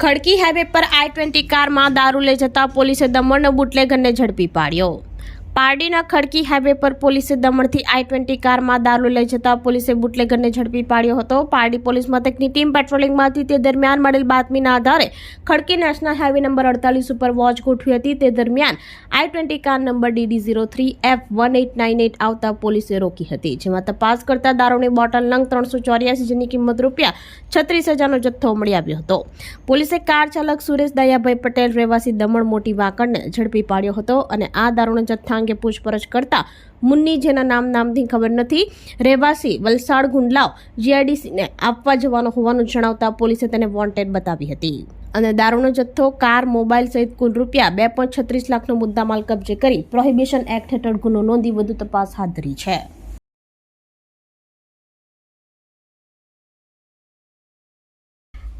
ખડકી હાઈવે પર આઈ ટ્વેન્ટી કારમાં દારૂ લઈ જતા પોલીસે દમણનો બુટલેગરને ઝડપી પાડ્યો. પારડીના ખડકી હાઈવે પર પોલીસે દમણથી આઈ ટ્વેન્ટી કારમાં દારૂ લઈ જતા પોલીસે બુટલેગરને ઝડપી પાડ્યો હતો. પારડી પોલીસ મથકની ટીમ પેટ્રોલિંગમાં હતી તે દરમિયાન મળેલ બાતમીના આધારે ખડકી નેશનલ હાઈવે નંબર અડતાલીસ ઉપર વોચ ગોઠવી હતી. તે દરમિયાન I twenty car number DD zero three, F one eight nine eight આવતા પોલીસે રોકી હતી. જેમાં તપાસ કરતા દારૂની બોટલ નંગ ત્રણસો ચોર્યાસી જેની કિંમત રૂપિયા છત્રીસ હજારનો જથ્થો મળી આવ્યો હતો. પોલીસે કાર ચાલક સુરેશ દયાભાઈ પટેલ રહેવાસી દમણ મોટી વાકડને ઝડપી પાડ્યો હતો અને આ દારૂના જથ્થા અંગે પૂછપરછ કરતા મુન્ની જેના નામ નામથી ખબર નથી. રહેવાસી વલસાડ ગુંડલાવ જીઆઈડીસીને આપવા જવાનો હોવાનું જણાવતા પોલીસે તેને વોન્ટેડ બતાવી હતી. અને દારૂનો જથ્થો, કાર, મોબાઈલ સહિત કુલ રૂપિયા બે પોઈન્ટ છત્રીસ લાખનો મુદ્દામાલ કબજે કરી પ્રોહિબિશન એક્ટ હેઠળ ગુનો નોંધી વધુ તપાસ હાથ ધરી છે.